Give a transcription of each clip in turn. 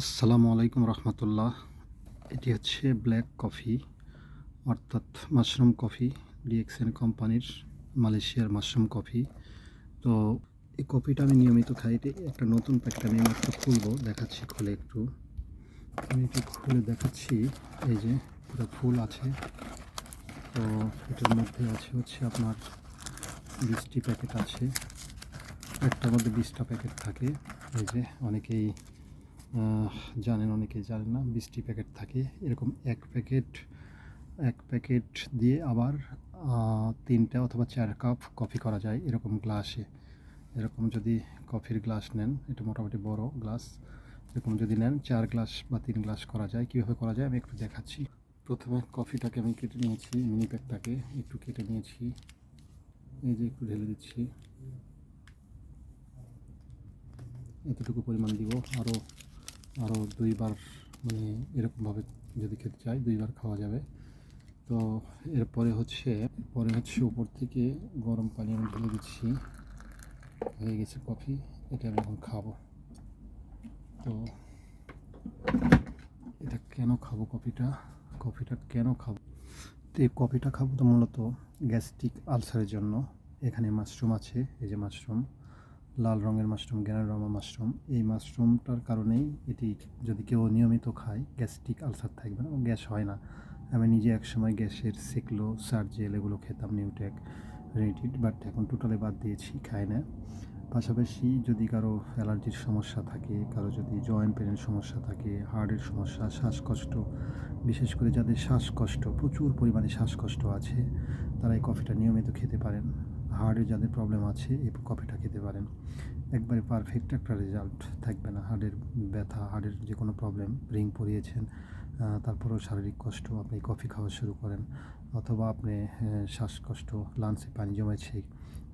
আসসালামু আলাইকুম রহমতুল্লাহ। এটি হচ্ছে ব্ল্যাক কফি অর্থাৎ মাশরুম কফি ডিএক্সএন কোম্পানির মালয়েশিয়ার মাশরুম কফি তো এই কফিটা আমি নিয়মিত খাই একটা নতুন প্যাকেট আমি মাত্র খুলবো, দেখাচ্ছি খুলে একটু। আমি একটু খুলে দেখাচ্ছি, এই যে পুরো ফুল আছে। তো এটার মধ্যে আছে হচ্ছে আপনার বিশটি প্যাকেট আছে। একটার মধ্যে বিশটা প্যাকেট থাকে। এই যে অনেকেই জানেন অনেকেই জানেন না বিশটি প্যাকেট থাকে। এরকম এক প্যাকেট এক প্যাকেট দিয়ে আবার তিনটা অথবা চার কাপ কফি করা যায় এরকম গ্লাসে। এরকম যদি কফির গ্লাস নেন, এটা মোটামুটি বড় গ্লাস। এরকম যদি নেন, চার গ্লাস বা তিন গ্লাস করা যায়। কীভাবে করা যায় আমি একটু দেখাচ্ছি। প্রথমে কফিটাকে আমি কেটে নিয়েছি, মিনি প্যাকটাকে একটু কেটে নিয়েছি। এই যে একটু ঢেলে দিচ্ছি। এতটুকু পরিমাণ দিব। আরও আরও দুইবার মানে এরকমভাবে যদি খেতে চাই, দুইবার খাওয়া যাবে। তো এরপরে হচ্ছে পরে হচ্ছে উপর থেকে গরম পানি আমি ঢেলে দিচ্ছি। হয়ে গেছে কফি, এটা আমি এখন খাব। তো এটা কেন খাব কফিটা? কফিটা কেন খাব? তো এই কফিটা খাব তো মূলত গ্যাস্ট্রিক আলসারের জন্য। এখানে মাশরুম আছে, এই যে মাশরুম। লাল রঙের মাশরুম গ্যানারমা মাশরুম। এই মাশরুমটার কারণেই এটি যদি কেউ নিয়মিত খায়, গ্যাস্ট্রিক আলসার থাকবে না, গ্যাস হয় না। আমি নিজে একসময় গ্যাসের সেকলো সার্জেল এগুলো খেতাম, নিউটেক, রেডিড, বাট এখন টোটালি বাদ দিয়েছি, খাই না। পাশাপাশি যদি কারও অ্যালার্জির সমস্যা থাকে, কারও যদি জয়েন্ট পেনের সমস্যা থাকে, হার্টের সমস্যা, শ্বাসকষ্ট, বিশেষ করে যাদের শ্বাসকষ্ট, প্রচুর পরিমাণে শ্বাসকষ্ট আছে, তারা এই কফিটা নিয়মিত খেতে পারেন। হার্টের যাদের প্রবলেম আছে, এই কফিটা খেতে পারেন। একবারে পারফেক্ট একটা রেজাল্ট থাকবে না। হার্টের ব্যথা হার্টের যে কোনো প্রবলেম রিং পরিয়েছেন তারপরেও শারীরিক কষ্ট, আপনি কফি খাওয়া শুরু করেন, অথবা আপনি শ্বাসকষ্ট লাঞ্চে পানি জমেছে,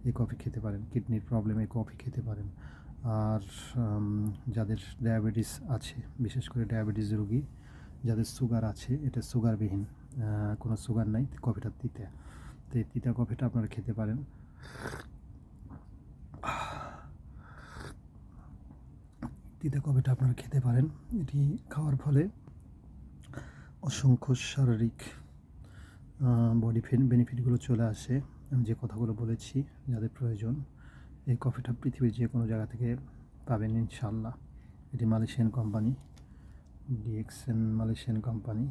এই কফি খেতে পারেন। কিডনির প্রবলেমে কফি খেতে পারেন। আর যাদের ডায়াবেটিস আছে, বিশেষ করে ডায়াবেটিস রোগী, যাদের সুগার আছে, এটা সুগারবিহীন কোনো সুগার নাই, কফিটা দিতে তো এই তিতা কফিটা আপনারা খেতে পারেন। তিতা কফিটা আপনারা খেতে পারেন। এটি খাওয়ার ফলে অসংখ্য শারীরিক বডি বেনিফিটগুলো চলে আসে। আমি যে কথাগুলো বলেছি, যাদের প্রয়োজন, এই কফিটা পৃথিবীর যে কোনো জায়গা থেকে পাবেন ইনশাল্লাহ এটি Malaysian company DXN Malaysian company,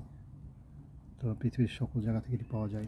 তো পৃথিবীর সকল জায়গা থেকে এটি পাওয়া যায়।